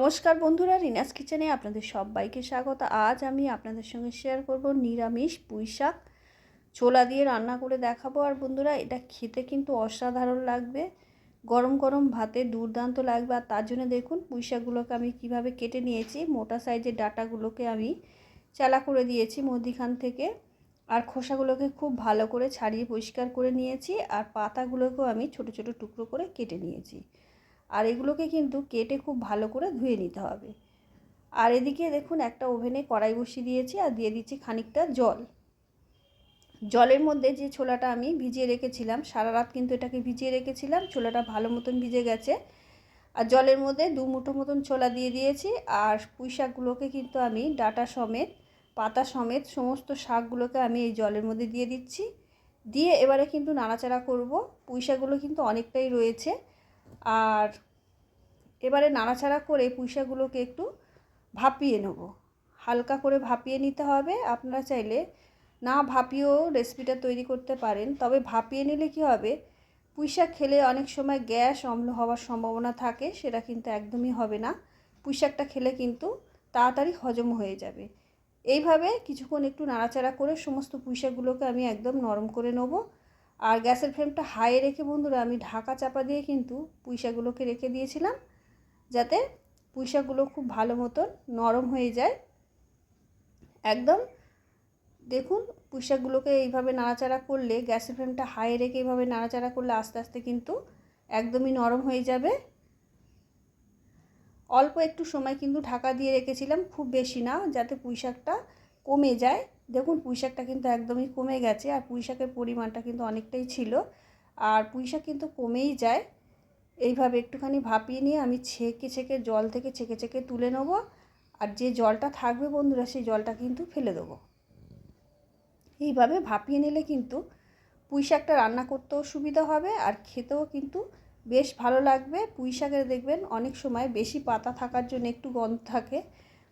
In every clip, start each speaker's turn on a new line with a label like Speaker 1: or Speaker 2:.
Speaker 1: নমস্কার বন্ধুরা, রিনাস কিচেনে আপনাদের সবাইকে স্বাগত। আজ আমি আপনাদের সঙ্গে শেয়ার করব নিরামিষ পুঁই শাক ছোলা দিয়ে রান্না করে দেখাবো। আর বন্ধুরা, এটা খেতে কিন্তু অসাধারণ লাগবে। গরম গরম ভাতে দুর্দান্ত লাগবে। আর তার জন্য দেখুন পুঁই শাকগুলোকে আমি কীভাবে কেটে নিয়েছি। মোটা সাইজের ডাটাগুলোকে আমি চালা করে দিয়েছি মধ্যিখান থেকে। আর খোসাগুলোকে খুব ভালো করে ছাড়িয়ে পরিষ্কার করে নিয়েছি। আর পাতাগুলোকেও আমি ছোট ছোট টুকরো করে কেটে নিয়েছি। আর এগুলোকে কিন্তু কেটে খুব ভালো করে ধুয়ে নিতে হবে। আর এদিকে দেখুন একটা ওভেনে কড়াই বসিয়ে দিয়েছি আর দিয়ে দিচ্ছি খানিকটা জল। জলের মধ্যে যে ছোলাটা আমি ভিজিয়ে রেখেছিলাম, সারা রাত কিন্তু এটাকে ভিজিয়ে রেখেছিলাম, ছোলাটা ভালো মতন ভিজে গেছে। আর জলের মধ্যে দু মুঠো মতন ছোলা দিয়ে দিয়েছি আর পুঁই শাকগুলোকে কিন্তু আমি ডাটা সমেত, পাতা সমেত সমস্ত শাকগুলোকে আমি এই জলের মধ্যে দিয়ে দিচ্ছি। দিয়ে এবারে কিন্তু নাড়াচাড়া করব। পুঁই শাকগুলো কিন্তু অনেকটাই রয়েছে। আর এবারে নাড়াচাড়া করে পুঁইশাকগুলোকে একটু ভাপিয়ে নেব। হালকা করে ভাপিয়ে নিতে হবে। আপনারা চাইলে না ভাপিয়েও রেসিপিটা তৈরি করতে পারেন। তবে ভাপিয়ে নিলে কি হবে? পুঁইশাক খেলে অনেক সময় গ্যাস অম্ল হওয়ার সম্ভাবনা থাকে, সেটা কিন্তু একদমই হবে না। পুঁইশাকটা খেলে কিন্তু তাড়াতাড়ি হজম হয়ে যাবে। এইভাবে কিছুক্ষণ একটু নাড়াচাড়া করে সমস্ত পুঁইশাকগুলোকে আমি একদম নরম করে নেব। আর গ্যাসের ফ্লেমটা হাই রেখে বন্ধুরা আমি ঢাকা চাপা দিয়ে কিন্তু পুঁইশাকগুলোকে রেখে দিয়েছিলাম, যাতে পুঁইশাকগুলো খুব ভালো মতন নরম হয়ে যায়। একদম, দেখুন, পুঁইশাকগুলোকে এইভাবে নাড়াচাড়া করলে, গ্যাসের ফ্লেমটা হাই রেখে এইভাবে নাড়াচাড়া করলে আস্তে আস্তে কিন্তু একদমই নরম হয়ে যাবে। অল্প একটু সময় কিন্তু ঢাকা দিয়ে রেখেছিলাম, খুব বেশি না, যাতে পুঁইশাকটা কমে যায়। দেখুন পুঁইশাকটা কিন্তু একদমই কমে গেছে আর পুঁইশাকের পরিমাণটা কিন্তু অনেকটাই ছিল। আর পুঁইশাক কিন্তু কমেই যায়। এইভাবে একটুখানি ভাপিয়ে নিয়ে আমি ছেঁকে ছেঁকে জল থেকে ছেঁকে ছেঁকে তুলে নেব। আর যে জলটা থাকবে বন্ধুরা, সেই জলটা কিন্তু ফেলে দেবো। এইভাবে ভাপিয়ে নিলে কিন্তু পুঁই শাকটা রান্না করতেও সুবিধা হবে আর খেতেও কিন্তু বেশ ভালো লাগবে। পুঁই শাকের দেখবেন অনেক সময় বেশি পাতা থাকার জন্য একটু গন্ধ থাকে।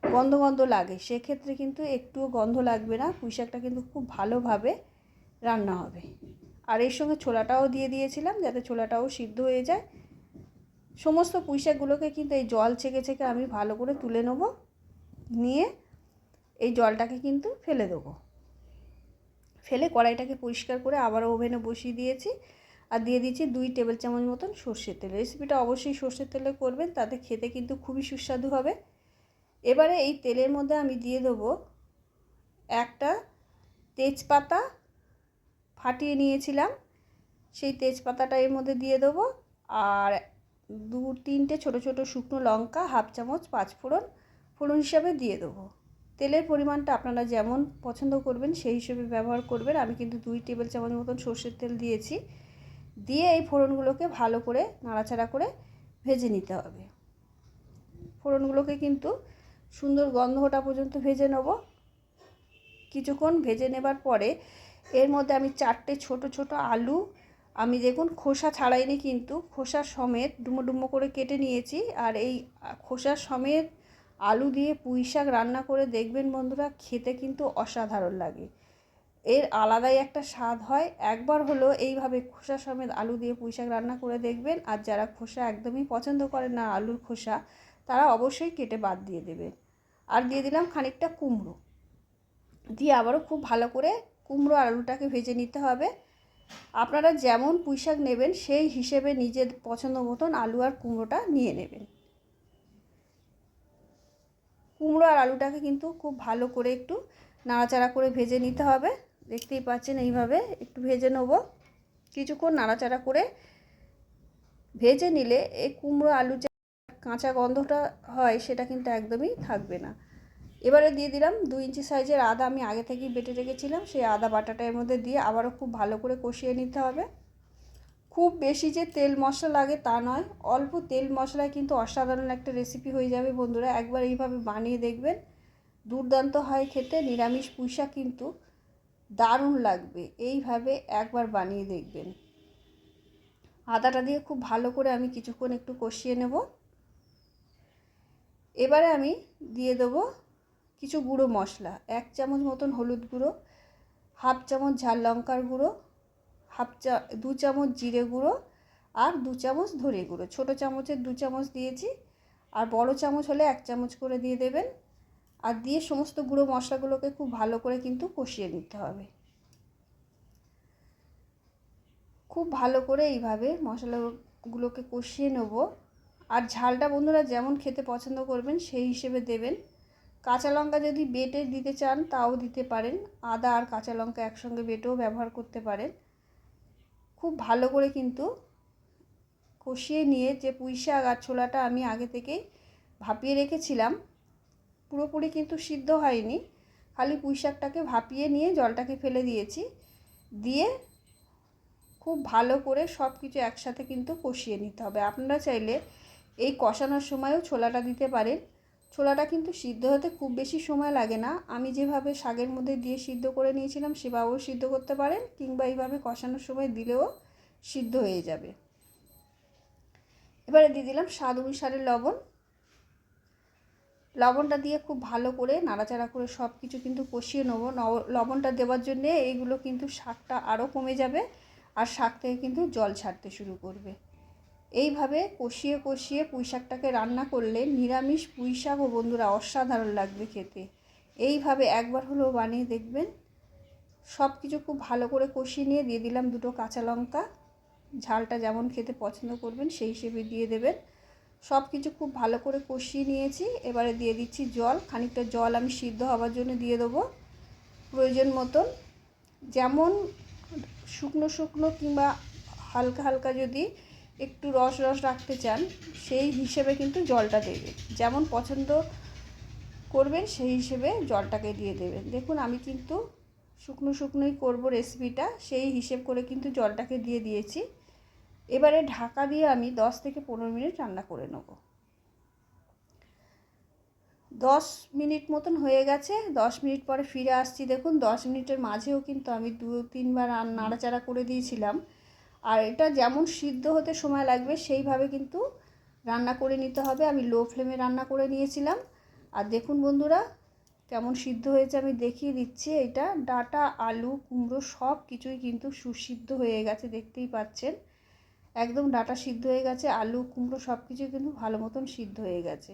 Speaker 1: গন্ধ গন্ধ লাগে, সেক্ষেত্রে কিন্তু একটুও গন্ধ লাগবে না। পুঁই শাকটা কিন্তু খুব ভালোভাবে রান্না হবে। আর এর সঙ্গে ছোলাটাও দিয়ে দিয়েছিলাম যাতে ছোলাটাও সিদ্ধ হয়ে যায়। সমস্ত পুঁই শাকগুলোকে কিন্তু এই জল ছেঁকে ছেঁকে আমি ভালো করে তুলে নেব, নিয়ে এই জলটাকে কিন্তু ফেলে দেবো। ফেলে কড়াইটাকে পরিষ্কার করে আবারও ওভেনে বসিয়ে দিয়েছি। আর দিয়ে দিচ্ছি দুই টেবিল চামচ মতন সর্ষের তেল। রেসিপিটা অবশ্যই সর্ষের তেলে করবেন, তাতে খেতে কিন্তু খুবই সুস্বাদু হবে। এবারে এই তেলের মধ্যে আমি দিয়ে দেবো একটা তেজপাতা ফাটিয়ে নিয়েছিলাম। সেই তেজপাতাটা এর মধ্যে দিয়ে দেবো আর দু তিনটে ছোট ছোট শুকনো লঙ্কা হাফ চামচ পাঁচ ফোড়ন ফোড়ন হিসাবে দিয়ে দেবো। তেলের পরিমাণটা আপনারা যেমন পছন্দ করবেন সেই হিসেবে ব্যবহার করবেন। আমি কিন্তু দুই টেবিল চামচ মতন সর্ষের তেল দিয়েছি। দিয়ে এই ফোড়নগুলোকে ভালো করে নাড়াচাড়া করে ভেজে নিতে হবে। ফোড়নগুলোকে কিন্তু সুন্দর গন্ধটা পর্যন্ত ভেজে নেব। কিছুক্ষণ ভেজে নেবার পরে এর মধ্যে আমি চারটে ছোট ছোট আলু, আমি দেখুন খোসা ছাড়াইনি কিন্তু, খোসা সমেত ডুমো ডুমো করে কেটে নিয়েছি। আর এই খোসা সমেত আলু দিয়ে পুঁই শাক রান্না করে দেখবেন বন্ধুরা, খেতে কিন্তু অসাধারণ লাগে। এর আলাদাই একটা স্বাদ হয়। একবার হলো এইভাবে খোসা সমেত আলু দিয়ে পুঁই শাক রান্না করে দেখবেন। আর যারা খোসা একদমই পছন্দ করেন না, আলুর খোসা তারা অবশ্যই কেটে বাদ দিয়ে দেবে। আর দিয়ে দিলাম খানিকটা কুমড়ো। দিয়ে আবারও খুব ভালো করে কুমড়ো আর আলুটাকে ভেজে নিতে হবে। আপনারা যেমন পুঁই শাক নেবেন, সেই হিসেবে নিজের পছন্দ মতন আলু আর কুমড়োটা নিয়ে নেবেন। কুমড়ো আর আলুটাকে কিন্তু খুব ভালো করে একটু নাড়াচাড়া করে ভেজে নিতে হবে। দেখতেই পাচ্ছেন এইভাবে একটু ভেজে নেব। কিছুক্ষণ নাড়াচাড়া করে ভেজে নিলে এই কুমড়ো আলু কাঁচা গন্ধটা হয়, সেটা কিন্তু একদমই থাকবে না। এবারে দিয়ে দিলাম দু ইঞ্চি সাইজের আদা। আমি আগে থেকেই বেটে রেখেছিলাম, সেই আদা বাটাটা এর মধ্যে দিয়ে আবারও খুব ভালো করে কষিয়ে নিতে হবে। খুব বেশি যে তেল মশলা লাগে তা নয়, অল্প তেল মশলায় কিন্তু অসাধারণ একটা রেসিপি হয়ে যাবে বন্ধুরা। একবার এইভাবে বানিয়ে দেখবেন, দুর্দান্ত হয় খেতে, নিরামিষ পুঁইশা কিন্তু দারুণ লাগবে। এইভাবে একবার বানিয়ে দেখবেন। আদাটা দিয়ে খুব ভালো করে আমি কিছুক্ষণ একটু কষিয়ে নেব। এবারে আমি দিয়ে দেবো কিছু গুঁড়ো মশলা। এক চামচ মতন হলুদ গুঁড়ো, হাফ চামচ ঝাল লঙ্কার গুঁড়ো, হাফ চা, দু চামচ জিরে গুঁড়ো আর দু চামচ ধরে গুঁড়ো। ছোটো চামচের দু চামচ দিয়েছি আর বড় চামচ হলে এক চামচ করে দিয়ে দেবেন। আর দিয়ে সমস্ত গুঁড়ো মশলাগুলোকে খুব ভালো করে কিন্তু কষিয়ে নিতে হবে। খুব ভালো করে এইভাবে মশলাগুলোকে কষিয়ে নেব। আর ঝালটা বন্ধুরা যেমন খেতে পছন্দ করবেন, সেই হিসেবে দেবেন। কাঁচা লঙ্কা যদি বেটে দিতে চান, তাও দিতে পারেন। আদা আর কাঁচা লঙ্কা একসঙ্গে বেটেও ব্যবহার করতে পারেন। খুব ভালো করে কিন্তু কষিয়ে নিয়ে যে পুঁই শাক আর ছোলাটা আমি আগে থেকেই ভাপিয়ে রেখেছিলাম, পুরোপুরি কিন্তু সিদ্ধ হয়নি। খালি পুঁই শাকটাকে ভাপিয়ে নিয়ে জলটাকে ফেলে দিয়েছি। দিয়ে খুব ভালো করে সব কিছু একসাথে কিন্তু কষিয়ে নিতে হবে। আপনারা চাইলে এই কষানোর সময়ও ছোলাটা দিতে পারেন। ছোলাটা কিন্তু সিদ্ধ হতে খুব বেশি সময় লাগে না। আমি যেভাবে শাকের মধ্যে দিয়ে সিদ্ধ করে নিয়েছিলাম সেভাবেও সিদ্ধ করতে পারেন কিংবা এইভাবে কষানোর সময় দিলেও সিদ্ধ হয়ে যাবে। এবারে দিয়ে দিলাম স্বাদ অনুসারে লবণ। লবণটা দিয়ে খুব ভালো করে নাড়াচাড়া করে সব কিছু কিন্তু কষিয়ে নেব। লবণটা দেওয়ার জন্যে এইগুলো কিন্তু শাকটা আরও কমে যাবে আর শাক থেকে কিন্তু জল ছাড়তে শুরু করবে। এইভাবে কষিয়ে কষিয়ে পুঁই শাকটাকে রান্না করলে নিরামিষ পুঁই শাকও বন্ধুরা অসাধারণ লাগবে খেতে। এইভাবে একবার হলেও বানিয়ে দেখবেন। সব কিছু খুব ভালো করে কষিয়ে নিয়ে দিয়ে দিলাম দুটো কাঁচা লঙ্কা। ঝালটা যেমন খেতে পছন্দ করবেন সেই হিসেবে দিয়ে দেবেন। সব কিছু খুব ভালো করে কষিয়ে নিয়েছি। এবারে দিয়ে দিচ্ছি জল। খানিকটা জল আমি সিদ্ধ হওয়ার জন্য দিয়ে দেবো। প্রয়োজন মতন যেমন শুকনো শুকনো কিংবা হালকা হালকা যদি একটু রস রস রাখতে চান, সেই হিসেবে কিন্তু জলটা দেবে যেমন পছন্দ করবেন, সেই হিসেবে জলটাকে দিয়ে দেবেন। দেখুন, আমি কিন্তু শুকনো শুকনোই করব রেসিপিটা সেই হিসেব করে কিন্তু জলটাকে দিয়ে দিয়েছি। এবারে ঢাকা দিয়ে আমি দশ থেকে পনেরো মিনিট রান্না করে নেব। দশ মিনিট মতন হয়ে গেছে, দশ মিনিট পরে ফিরে আসছি। দেখুন, দশ মিনিটের মাঝেও কিন্তু আমি দু তিনবার নাড়াচাড়া করে দিয়েছিলাম। আর এটা যেমন সিদ্ধ হতে সময় লাগবে, সেইভাবে কিন্তু রান্না করে নিতে হবে। আমি লো ফ্লেমে রান্না করে নিয়েছিলাম। আর দেখুন বন্ধুরা, কেমন সিদ্ধ হয়েছে, আমি দেখিয়ে দিচ্ছি। এটা ডাটা, আলু, কুমড়ো সব কিছুই কিন্তু সুসিদ্ধ হয়ে গেছে, দেখতেই পাচ্ছেন। একদম ডাটা সিদ্ধ হয়ে গেছে, আলু, কুমড়ো সব কিছুই কিন্তু ভালো মতন সিদ্ধ হয়ে গেছে।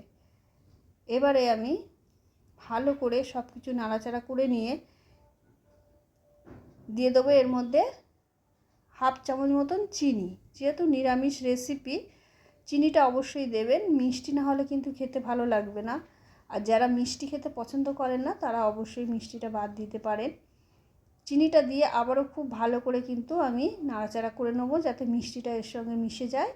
Speaker 1: এবারে আমি ভালো করে সব কিছু নাড়াচাড়া করে নিয়ে দিয়ে দেবো এর মধ্যে হাফ চামচ মতন চিনি। যেহেতু নিরামিষ রেসিপি চিনিটা অবশ্যই দেবেন। মিষ্টি না হলে কিন্তু খেতে ভালো লাগবে না। আর যারা মিষ্টি খেতে পছন্দ করেন না, তারা অবশ্যই মিষ্টিটা বাদ দিতে পারেন। চিনিটা দিয়ে আবারও খুব ভালো করে কিন্তু আমি নাড়াচাড়া করে নেব, যাতে মিষ্টিটা এর সঙ্গে মিশে যায়।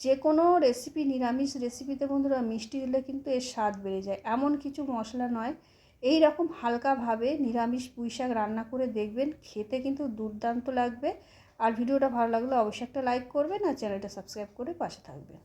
Speaker 1: যে কোনো রেসিপি নিরামিষ রেসিপিতে বন্ধুরা, মিষ্টি দিলে কিন্তু এর স্বাদ বেড়ে যায়। এমন কিছু মশলা নয়। এই রকম হালকাভাবে নিরামিষ পুঁই শাক রান্না করে দেখবেন, খেতে কিন্তু দুর্দান্ত লাগবে। আর ভিডিওটা ভালো লাগলে অবশ্যই একটা লাইক করবেন আর চ্যানেলটা সাবস্ক্রাইব করে পাশে থাকবেন।